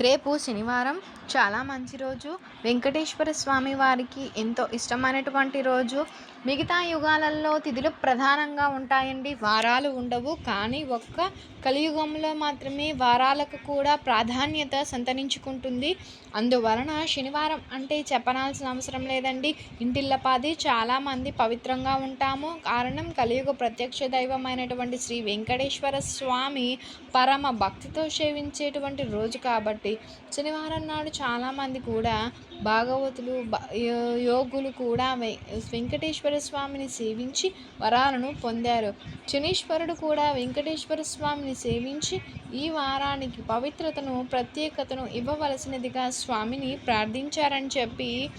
రేపు శనివారం చాలా మంచి రోజు. వెంకటేశ్వర స్వామి వారికి ఎంతో ఇష్టమైనటువంటి రోజు. మిగతా యుగాలలో తిథులు ప్రధానంగా ఉంటాయండి. వారాలు ఉండవు. కానీ ఒక్క కలియుగంలో మాత్రమే వారాలకు కూడా ప్రాధాన్యత సంతరించుకుంటుంది. అందువలన శనివారం అంటే చెప్పనాల్సిన అవసరం లేదండి. ఇంటిల్లపాది చాలామంది పవిత్రంగా ఉంటాము. కారణం కలియుగ ప్రత్యక్ష దైవమైనటువంటి శ్రీ వెంకటేశ్వర స్వామి పరమ భక్తితో సేవించేటువంటి రోజు కాబట్టి శనివారం నాడు చాలామంది కూడా భాగవతులు యో- యోగులు కూడా వెంకటేశ్వర స్వామిని సేవించి వరాలను పొందారు. శనీశ్వరుడు కూడా వెంకటేశ్వర స్వామిని సేవించి ఈ వారానికి పవిత్రతను ప్రత్యేకతను ఇవ్వవలసినదిగా స్వామిని ప్రార్థించారని చెప్పి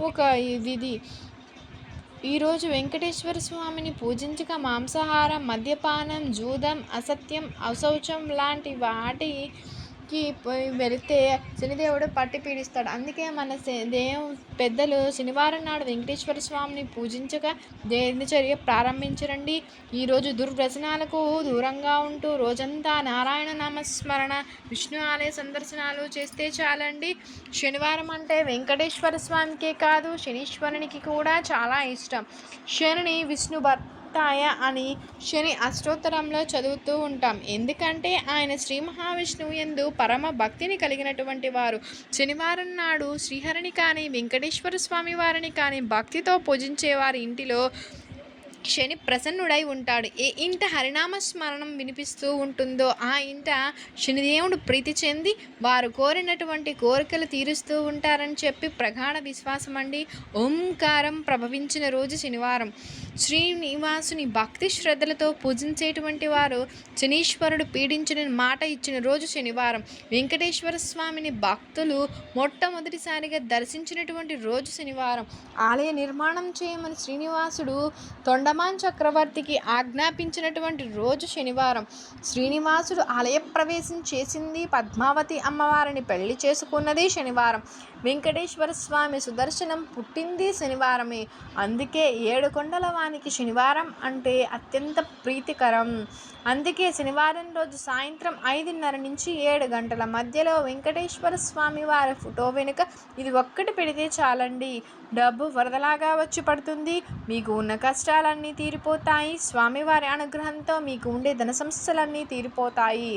ఒక విధి. ఈరోజు వెంకటేశ్వర స్వామిని పూజించక మాంసాహారం మద్యపానం జూదం అసత్యం అశౌచం లాంటి వాటి వాటికి పోయి వెళితే శనిదేవుడు పట్టి పీడిస్తాడు. అందుకే మన శ- దేవు పెద్దలు శనివారం నాడు వెంకటేశ్వర స్వామిని పూజించగా దినచర్య ప్రారంభించరండి? ఈరోజు దుర్వ్యసనాలకు దూరంగా ఉంటూ రోజంతా నారాయణ నామస్మరణ విష్ణు ఆలయ సందర్శనాలు చేస్తే చాలండి. శనివారం అంటే వెంకటేశ్వర స్వామికే కాదు శనీశ్వరునికి కూడా చాలా ఇష్టం. శనిని విష్ణు భర్తాయ అని శని అష్టోత్తరంలో చదువుతూ ఉంటాం. ఎందుకంటే ఆయన శ్రీ మహావిష్ణువు ఎందు పరమ భక్తిని కలిగినటువంటి వారు. శనివారం నాడు శ్రీహరిని కానీ వెంకటేశ్వర స్వామి వారిని కానీ భక్తితో పూజించే వారి ఇంటిలో శని ప్రసన్నుడై ఉంటాడు. ఏ ఇంట హరినామ స్మరణం వినిపిస్తూ ఉంటుందో ఆ ఇంట శనిదేవుడు ప్రీతి చెంది వారు కోరినటువంటి కోరికలు తీరుస్తూ ఉంటారని చెప్పి ప్రగాఢ విశ్వాసం అండి. ఓంకారం ప్రభవించిన రోజు శనివారం. శ్రీనివాసుని భక్తి శ్రద్ధలతో పూజించేటువంటి వారు శనీశ్వరుడు పీడించిన మాట ఇచ్చిన రోజు శనివారం. వెంకటేశ్వర స్వామిని భక్తులు మొట్టమొదటిసారిగా దర్శించినటువంటి రోజు శనివారం. ఆలయ నిర్మాణం చేయమని శ్రీనివాసుడు తొండ తొండమాన్ చక్రవర్తికి ఆజ్ఞాపించినటువంటి రోజు శనివారం. శ్రీనివాసుడు ఆలయ ప్రవేశం చేసింది పద్మావతి అమ్మవారిని పెళ్ళి చేసుకున్నది శనివారం. వెంకటేశ్వర స్వామి సుదర్శనం పుట్టింది శనివారమే. అందుకే ఏడు కొండల వానికి శనివారం అంటే అత్యంత ప్రీతికరం. అందుకే శనివారం రోజు సాయంత్రం ఐదున్నర నుంచి ఏడు గంటల మధ్యలో వెంకటేశ్వర స్వామి వారి ఫోటో వెనుక ఇది ఒక్కటి పెడితే చాలండి. డబ్బు వరదలాగా వచ్చి పడుతుంది. మీకు ఉన్న కష్టాలన్నీ తీరిపోతాయి. స్వామివారి అనుగ్రహంతో మీకు ఉండే ధన సమస్యలన్నీ తీరిపోతాయి.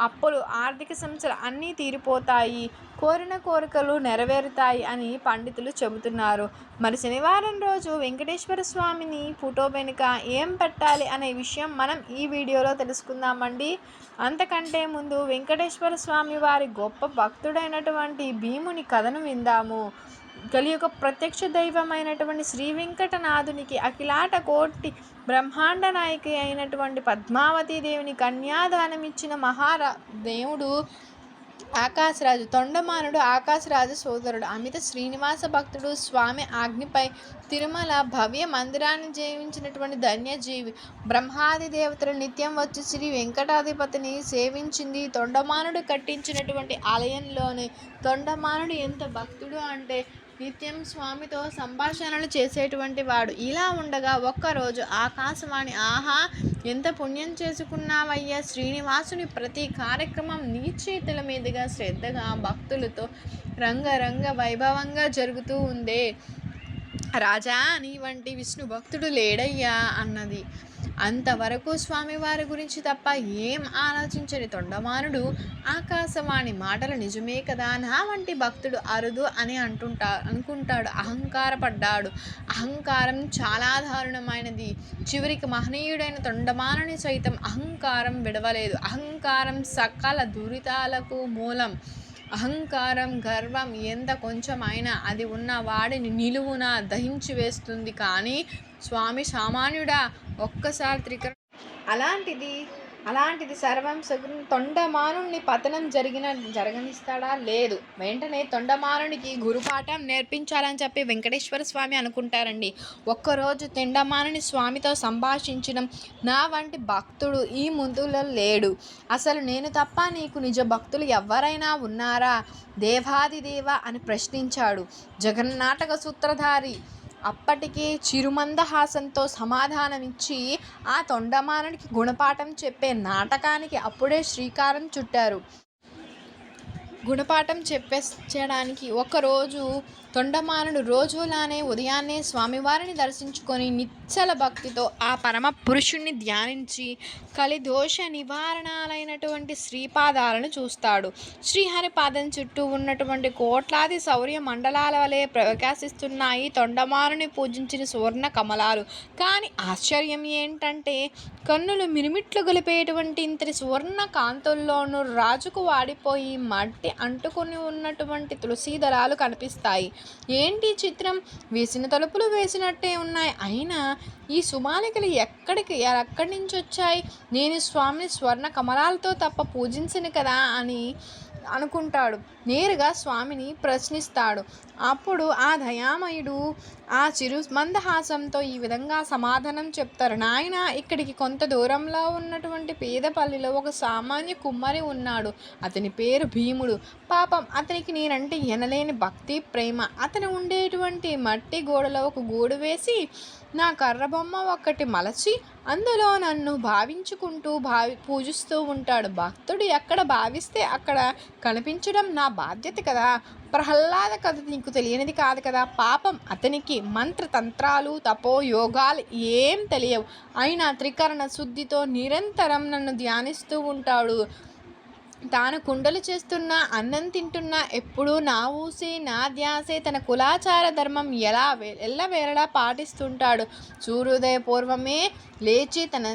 అప్పులు ఆర్థిక సమస్యలు అన్నీ తీరిపోతాయి. కోరిన కోరికలు నెరవేరుతాయి అని పండితులు చెబుతున్నారు. మరి శనివారం రోజు వెంకటేశ్వర స్వామిని ఫోటో వెనుక ఏం పెట్టాలి అనే విషయం మనం ఈ వీడియోలో తెలుసుకుందామండి. అంతకంటే ముందు వెంకటేశ్వర స్వామి వారి గొప్ప భక్తుడైనటువంటి భీముని కథను విందాము. కలియుగ ప్రత్యక్ష దైవమైనటువంటి శ్రీ వెంకటనాథునికి అఖిలాట కోటి బ్రహ్మాండ నాయకి అయినటువంటి పద్మావతి దేవుని కన్యాదానం ఇచ్చిన మహారా దేవుడు ఆకాశరాజు తొండమానుడు ఆకాశరాజు సోదరుడు అమిత శ్రీనివాస భక్తుడు స్వామి ఆజ్ఞపై తిరుమల భవ్య మందిరాన్ని జీవించినటువంటి ధన్యజీవి. బ్రహ్మాది దేవతలు నిత్యం వచ్చి శ్రీ వెంకటాధిపతిని సేవించింది. తొండమానుడు కట్టించినటువంటి ఆలయంలోనే తొండమానుడు ఎంత భక్తుడు అంటే నిత్యం స్వామితో సంభాషణలు చేసేటువంటి వాడు. ఇలా ఉండగా ఒక్కరోజు ఆకాశవాణి ఆహా ఎంత పుణ్యం చేసుకున్నావయ్యా శ్రీనివాసుని ప్రతి కార్యక్రమం నీ చేతుల మీదుగా శ్రద్ధగా భక్తులతో రంగరంగ వైభవంగా జరుగుతూ ఉందే. రాజా నీ వంటి విష్ణు భక్తుడు లేడయ్యా అన్నది. అంతవరకు స్వామివారి గురించి తప్ప ఏం ఆలోచించని తొండమానుడు ఆకాశవాణి మాటలు నిజమే కదా నా వంటి భక్తుడు అరుదు అని అంటుంటా అనుకుంటాడు. అహంకారపడ్డాడు. అహంకారం చాలా దారుణమైనది. చివరికి మహనీయుడైన తొండమానుని సైతం అహంకారం విడవలేదు. అహంకారం సకల దురితాలకు మూలం. అహంకారం గర్వం ఎంత కొంచెమైనా అది ఉన్న వాడిని నిలువున దహించి వేస్తుంది కానీ స్వామి సామాన్యుడా ఒక్కసారి త్రికర అలాంటిది అలాంటిది సర్వం సగుణ తొండమానుని పతనం జరిగిన జరగనిస్తాడా? లేదు. వెంటనే తొండమానునికి గురుపాఠం నేర్పించాలని చెప్పి వెంకటేశ్వర స్వామి అనుకుంటారండి. ఒక్కరోజు తొండమానుని స్వామితో సంభాషించడం నా వంటి భక్తుడు ఈ ముందులో లేడు. అసలు నేను తప్ప నీకు నిజ భక్తులు ఎవరైనా ఉన్నారా? దేవాదిదేవ అని ప్రశ్నించాడు. జగన్నాటక సూత్రధారి అప్పటికే చిరుమందహాసంతో సమాధానమిచ్చి ఆ తొండమానుడికి గుణపాఠం చెప్పే నాటకానికి అప్పుడే శ్రీకారం చుట్టారు. గుణపాఠం చెప్పేయడానికి ఒకరోజు తొండమానుడు రోజులానే ఉదయాన్నే స్వామివారిని దర్శించుకొని నిచ్చల భక్తితో ఆ పరమ పురుషుణ్ణి ధ్యానించి కలిదోష నివారణాలైనటువంటి శ్రీపాదాలను చూస్తాడు. శ్రీహరి పాదం చుట్టూ ఉన్నటువంటి కోట్లాది శౌర్య మండలాల వలె ప్రకాశిస్తున్నాయి తొండమానుని పూజించిన సువర్ణ కమలాలు. కానీ ఆశ్చర్యం ఏంటంటే కన్నులు మిరుమిట్లు గొలిపేటువంటి ఇంతటి సువర్ణ కాంతుల్లోనూ రాజుకు వాడిపోయి మట్టి అంటుకుని ఉన్నటువంటి తులసీ దళాలు కనిపిస్తాయి. ఏంటి చిత్రం? వేసిన తలుపులు వేసినట్టే ఉన్నాయి. అయినా ఈ సుమాలికలు ఎక్కడికి ఎక్కడి నుంచి వచ్చాయి? నేను స్వామిని స్వర్ణ కమలాలతో తప్ప పూజించను కదా అని అనుకుంటాడు. నేరుగా స్వామిని ప్రశ్నిస్తాడు. అప్పుడు ఆ దయామయుడు ఆ చిరు మందహాసంతో ఈ విధంగా సమాధానం చెప్తారు. నాయన ఇక్కడికి కొంత దూరంలో ఉన్నటువంటి పేదపల్లిలో ఒక సామాన్య కుమ్మరి ఉన్నాడు. అతని పేరు భీముడు. పాపం అతనికి నేనంటే ఎనలేని భక్తి ప్రేమ. అతను ఉండేటువంటి మట్టి గోడలో ఒక గూడు వేసి నా కర్ర బొమ్మ ఒక్కటి మలచి అందులో నన్ను భావించుకుంటూ భావి పూజిస్తూ ఉంటాడు. భక్తుడు ఎక్కడ భావిస్తే అక్కడ కనిపించడం నా బాధ్యత కదా? ప్రహ్లాద కథ నీకు తెలియనిది కాదు కదా? పాపం అతనికి మంత్రతంత్రాలు తపో యోగాలు ఏం తెలియవు. అయినా త్రికరణ శుద్ధితో నిరంతరం నన్ను ధ్యానిస్తూ ఉంటాడు. తాను కుండలు చేస్తున్నా అన్నం తింటున్నా ఎప్పుడూ నా ఊసే నా ధ్యాసే తన కులాచార ధర్మం ఎలా ఎల్లవేళలా పాటిస్తుంటాడు. సూర్యోదయ పూర్వమే లేచి తన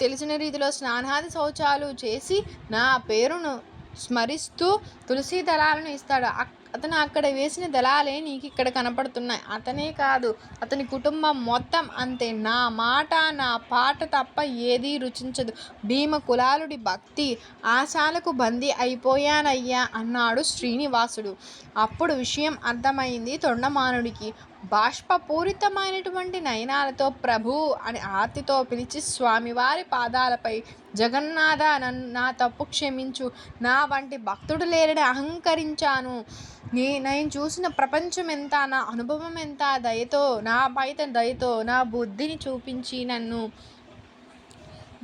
తెలిసిన రీతిలో స్నానాది శౌచాలు చేసి నా పేరును స్మరిస్తూ తులసి దళాలను ఇస్తాడు. అతను అక్కడ వేసిన దళాలే నీకు ఇక్కడ కనపడుతున్నాయి. అతనే కాదు అతని కుటుంబం మొత్తం అంతే. నా మాట నా పాట తప్ప ఏదీ రుచించదు. భీమ కులాలుడి భక్తి ఆశాలకు బందీ అయిపోయానయ్యా అన్నాడు శ్రీనివాసుడు. అప్పుడు విషయం అర్థమైంది తొండమానుడికి. బాష్పపూరితమైనటువంటి నయనాలతో ప్రభు అని ఆర్తితో పిలిచి స్వామివారి పాదాలపై జగన్నాథ నన్ను నా తప్పు క్షమించు నా వంటి భక్తుడు లేరని అహంకరించాను. నీ నేను చూసిన ప్రపంచం ఎంత నా అనుభవం ఎంత దయతో నా బయట దయతో నా బుద్ధిని చూపించి నన్ను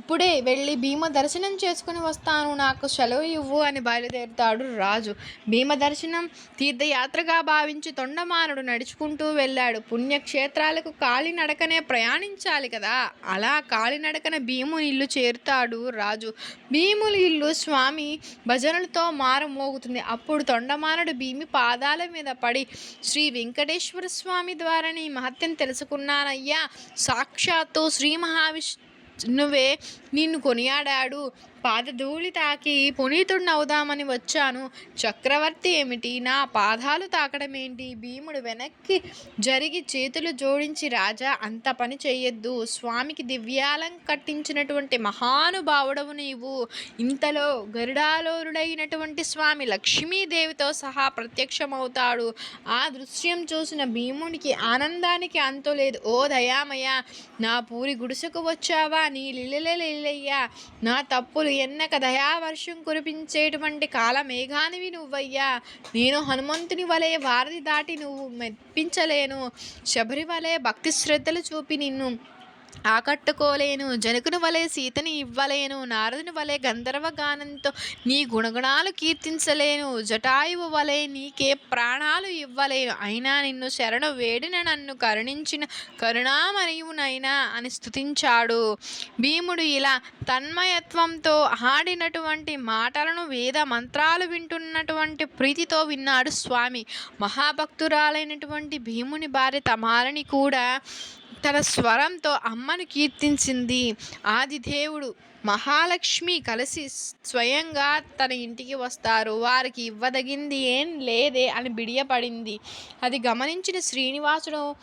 ఇప్పుడే వెళ్ళి భీమ దర్శనం చేసుకుని వస్తాను. నాకు సెలవు ఇవ్వు అని బయలుదేరుతాడు రాజు. భీమ దర్శనం తీర్థయాత్రగా భావించి తొండమానుడు నడుచుకుంటూ వెళ్ళాడు. పుణ్యక్షేత్రాలకు కాలినడకనే ప్రయాణించాలి కదా? అలా కాలినడకన భీముని ఇల్లు చేరుతాడు రాజు. భీముని ఇల్లు స్వామి భజనలతో మారుమోగుతుంది. అప్పుడు తొండమానుడు భీమి పాదాల మీద పడి శ్రీ వెంకటేశ్వర స్వామి ద్వారా నీ మహత్యం తెలుసుకున్నానయ్యా. సాక్షాత్తు శ్రీ మహావిష్ నువ్వే నిన్ను కొనియాడాడు. పాదధూళి తాకి పునీతుడిని అవుదామని వచ్చాను. చక్రవర్తి ఏమిటి? నా పాదాలు తాకడం ఏంటి భీముడు వెనక్కి జరిగి చేతులు జోడించి రాజా అంత పని చేయొద్దు స్వామికి దివ్యాలం కట్టించినటువంటి మహానుభావుడవు నీవు. ఇంతలో గరుడాలోరుడైనటువంటి స్వామి లక్ష్మీదేవితో సహా ప్రత్యక్షమవుతాడు. ఆ దృశ్యం చూసిన భీముడికి ఆనందానికి అంతులేదు ఓ దయామయ్య నా పూరి గుడిసెకు వచ్చావా? నీ లిల్లెలయ్యా. నా తప్పులు ఎన్నక దయావర్షం కురిపించేటువంటి కాలమేఘానివి నువ్వయ్యా. నేను హనుమంతుని వలె వారధి దాటి నువ్వు మెప్పించలేను. శబరి వలె భక్తి శ్రద్ధలు చూపి నిన్ను ఆకట్టుకోలేను జనకుని వలె సీతని ఇవ్వలేను నారదుని వలె గంధర్వ గానంతో నీ గుణగుణాలు కీర్తించలేను జటాయువు వలె నీకే ప్రాణాలు ఇవ్వలేను. అయినా నిన్ను శరణు వేడిన నన్ను కరుణించిన కరుణామయునైనా అని స్తుతించాడు. భీముడు ఇలా తన్మయత్వంతో ఆడినటువంటి మాటలను వేద మంత్రాలు వింటున్నటువంటి ప్రీతితో విన్నాడు స్వామి. మహాభక్తురాలైనటువంటి భీముని భార్య తమాలని కూడా తన స్వరంతో అమ్మను కీర్తించింది ఆదిదేవుడు. మహాలక్ష్మి కలిసి స్వయంగా తన ఇంటికి వస్తారు. వారికి ఇవ్వదగింది ఏం లేదే అని బిడియపడింది. అది గమనించిన శ్రీనివాసుడు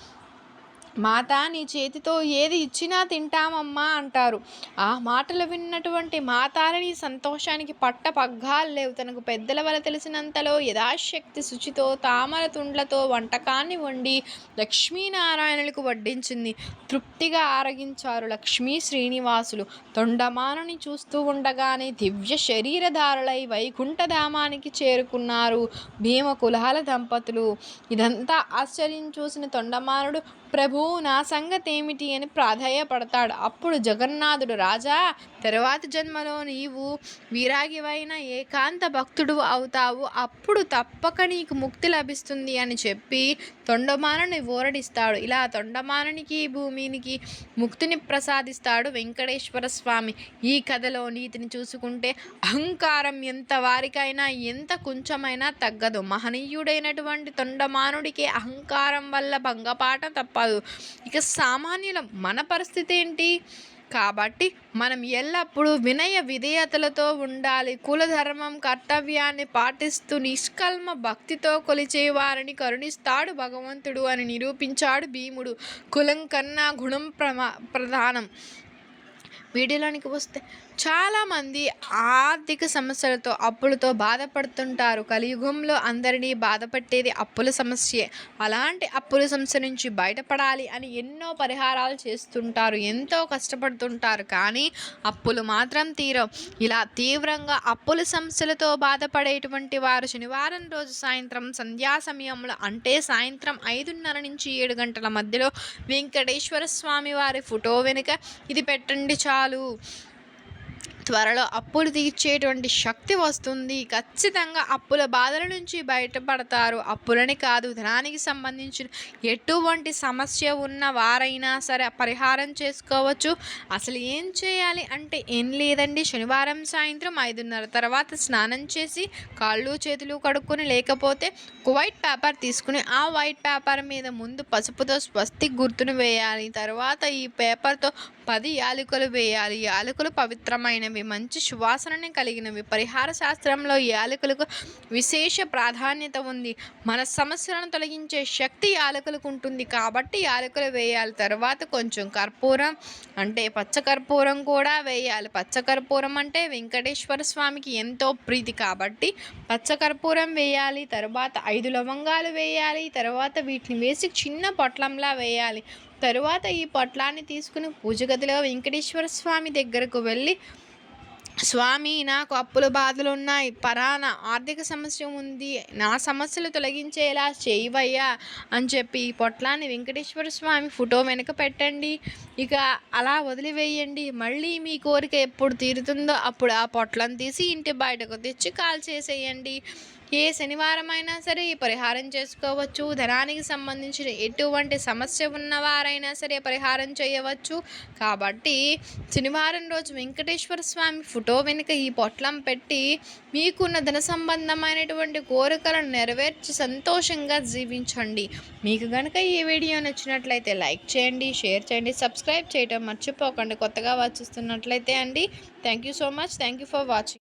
మాత నీ చేతితో ఏది ఇచ్చినా తింటామమ్మా అంటారు. ఆ మాటలు విన్నటువంటి మాతారని సంతోషానికి పట్ట పగ్గాలు లేవు. తనకు పెద్దల వల్ల తెలిసినంతలో యథాశక్తి శుచితో తామర తుండ్లతో వంటకాన్ని వండి లక్ష్మీనారాయణులకు వడ్డించింది. తృప్తిగా ఆరగించారు లక్ష్మీ శ్రీనివాసులు. తొండమానని చూస్తూ ఉండగానే దివ్య శరీరధారులై వైకుంఠధామానికి చేరుకున్నారు భీమ కులాల దంపతులు. ఇదంతా ఆశ్చర్యం చూసిన తొండమానుడు ప్రభు నా సంగతి ఏమిటి అని ప్రాధాయపడతాడు. అప్పుడు జగన్నాథుడు రాజా తరువాత జన్మలో నీవు వీరాగివైన ఏకాంత భక్తుడు అవుతావు. అప్పుడు తప్పక నీకు ముక్తి లభిస్తుంది అని చెప్పి తొండమానని ఊరడిస్తాడు ఇలా తొండమాననికి భూమినికి ముక్తిని ప్రసాదిస్తాడు వెంకటేశ్వర స్వామి. ఈ కథలో నీతిని చూసుకుంటే అహంకారం ఎంత వారికైనా ఎంత కొంచెమైనా తగ్గదు. మహనీయుడైనటువంటి తొండమానుడికి అహంకారం వల్ల భంగపాట తప్పదు. ఇక సామాన్యుల మన పరిస్థితి ఏంటి? కాబట్టి మనం ఎల్లప్పుడూ వినయ విధేయతలతో ఉండాలి. కులధర్మం కర్తవ్యాన్ని పాటిస్తూ నిష్కల్మ భక్తితో కొలిచే వారిని కరుణిస్తాడు భగవంతుడు అని నిరూపించాడు భీముడు. కులం కన్నా గుణం ప్రమా ప్రధానం. వీడియోలోనికి వస్తే చాలామంది ఆర్థిక సమస్యలతో అప్పులతో బాధపడుతుంటారు. కలియుగంలో అందరినీ బాధపట్టేది అప్పుల సమస్యే. అలాంటి అప్పుల సమస్య నుంచి బయటపడాలి అని ఎన్నో పరిహారాలు చేస్తుంటారు. ఎంతో కష్టపడుతుంటారు. కానీ అప్పులు మాత్రం తీరవు. ఇలా తీవ్రంగా అప్పుల సమస్యలతో బాధపడేటువంటి వారు శనివారం రోజు సాయంత్రం సంధ్యా సమయంలో అంటే సాయంత్రం ఐదున్నర నుంచి ఏడు గంటల మధ్యలో వెంకటేశ్వర స్వామి వారి ఫోటో వెనుక ఇది పెట్టండి చాలు. త్వరలో అప్పులు తీర్చేటువంటి శక్తి వస్తుంది. ఖచ్చితంగా అప్పుల బాధల నుంచి బయటపడతారు. అప్పులని కాదు ధనానికి సంబంధించిన ఎటువంటి సమస్య ఉన్న వారైనా సరే పరిహారం చేసుకోవచ్చు. అసలు ఏం చేయాలి అంటే ఏం లేదండి. శనివారం సాయంత్రం ఐదున్నర తర్వాత స్నానం చేసి కాళ్ళు చేతులు కడుక్కొని లేకపోతే వైట్ పేపర్ తీసుకుని ఆ వైట్ పేపర్ మీద ముందు పసుపుతో స్వస్తి గుర్తును వేయాలి. తర్వాత ఈ పేపర్తో పది యాలకులు వేయాలి. యాలకులు పవిత్రమైనవి మంచి సువాసనని కలిగినవి. పరిహార శాస్త్రంలో యాలకులకు విశేష ప్రాధాన్యత ఉంది. మన సమస్యలను తొలగించే శక్తి యాలకులకు ఉంటుంది. కాబట్టి యాలకులు వేయాలి. తర్వాత కొంచెం కర్పూరం అంటే పచ్చకర్పూరం కూడా వేయాలి. పచ్చకర్పూరం అంటే వెంకటేశ్వర స్వామికి ఎంతో ప్రీతి కాబట్టి పచ్చకర్పూరం వేయాలి. తర్వాత ఐదు లవంగాలు వేయాలి. తర్వాత వీటిని వేసి చిన్న పొట్లంలా వేయాలి. తరువాత ఈ పొట్లాన్ని తీసుకుని పూజ గదిలో వెంకటేశ్వర స్వామి దగ్గరకు వెళ్ళి స్వామి నాకు అప్పుల బాధలు ఉన్నాయి పరాన ఆర్థిక సమస్య ఉంది. నా సమస్యలు తొలగించేలా చేయవయ్యా అని చెప్పి ఈ పొట్లాన్ని వెంకటేశ్వర స్వామి ఫోటో వెనక పెట్టండి. ఇక అలా వదిలివేయండి. మళ్ళీ మీ కోరిక ఎప్పుడు తీరుతుందో అప్పుడు ఆ పొట్లను తీసి ఇంటి బయటకు తెచ్చి కాల్ చేసేయండి ఏ శనివారం అయినా సరే ఈ పరిహారం చేసుకోవచ్చు. ధనానికి సంబంధించిన ఎటువంటి సమస్య ఉన్నవారైనా సరే పరిహారం చేయవచ్చు. కాబట్టి శనివారం రోజు వెంకటేశ్వర స్వామి ఫోటో వెనుక ఈ పొట్లం పెట్టి మీకున్న ధన సంబంధమైనటువంటి కోరికలను నెరవేర్చి సంతోషంగా జీవించండి. మీకు కనుక ఈ వీడియో నచ్చినట్లయితే లైక్ చేయండి షేర్ చేయండి సబ్స్క్రైబ్ చేయడం మర్చిపోకండి. కొత్తగా వచ్చిస్తున్నట్లయితే అండి. Thank you so much. Thank you for watching.